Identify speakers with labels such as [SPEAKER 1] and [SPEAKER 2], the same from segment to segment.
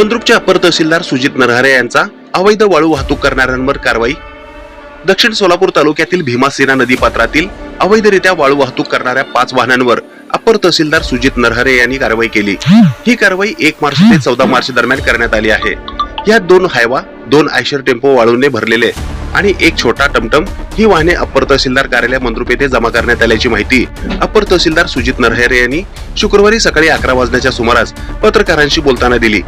[SPEAKER 1] मंद्रुपचे अपर तहसीलदार सुजित नरहरे यांचा अवैध वाळू वाहतूक करणाऱ्यांवर कारवाई. दक्षिण सोलापूर तालुक्यातील भीमासेना नदी पात्रातील अवैधरित्या वाळू वाहतूक करणाऱ्या पाच वाहनांवर अपर तहसीलदार सुजित नरहरे यांनी कारवाई केली. ही कारवाई एक मार्च ते चौदा मार्च दरम्यान करण्यात आली आहे. यात दोन हायवा दोन आयशर टेम्पो वाळूने भरलेले आणि एक छोटा टमटम ही वाहने अप्पर तहसीलदार कार्यालय मंद्रुप येथे जमा करण्यात आल्याची माहिती अप्पर तहसीलदार सुजित नरहरे यांनी शुक्रवारी सकाळी अकरा वाजण्याच्या सुमारास पत्रकारांशी बोलताना दिली.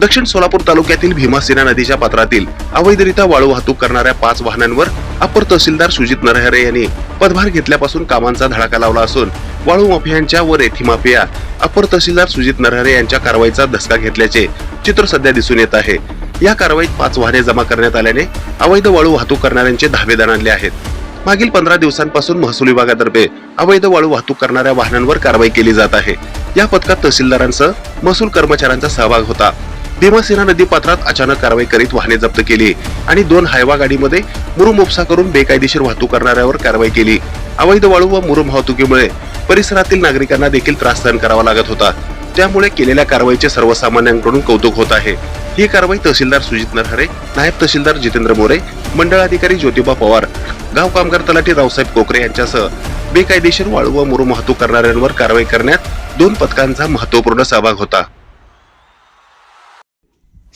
[SPEAKER 1] दक्षिण सोलापूर तालुक्यातील भीमासेना नदीच्या पात्रातील अवैधरित्या वाळू वाहतूक करणाऱ्या पाच वाहनांवर अपर तहसीलदार सुजित नरहरे यांनी पदभार घेतल्यापासून कामांचा धडाका लावला असून वाळू माफियांच्या व रेती माफिया अपर तहसीलदार सुजित नरहरे यांच्या कारवाईचा धसका घेतल्याचे चित्र सध्या दिसून येत आहे. या कारवाईत पाच वाहने जमा करण्यात आल्याने अवैध वाळू वाहतूक करणाऱ्यांचे धावेदार आणले आहेत. मागील पंधरा दिवसांपासून महसूल विभागातर्फे अवैध वाळू वाहतूक करणाऱ्या वाहनांवर कारवाई केली जात आहे. या पथकात तहसीलदारांसह महसूल कर्मचाऱ्यांचा सहभाग होता. भीमसेना नदी पात्रात अचानक कारवाई करीत वाहने जप्त केली आणि दोन हायवा गाडीमध्ये मुरुम उपसा करून बेकायदेशीर वाहतूक करणाऱ्यावर कारवाई केली. अवैध वाळू व मुरुम वाहतुकीमुळे परिसरातील नागरिकांना देखील त्रास सहन करावा लागत होता. त्यामुळे केलेल्या कारवाईचे सर्वसामान्यांकडून कौतुक होत आहे. ही कारवाई तहसीलदार सुजित नरहरे नायब तहसीलदार जितेंद्र मोरे मंडळ अधिकारी ज्योतिबा पवार गाव कामगार तलाठी रावसाहेब कोकरे यांच्यासह बेकायदेशीर वाळू व मुरुम वाहतूक करणाऱ्यांवर कारवाई करण्यात दोन पथकांचा महत्त्वपूर्ण सहभाग होता.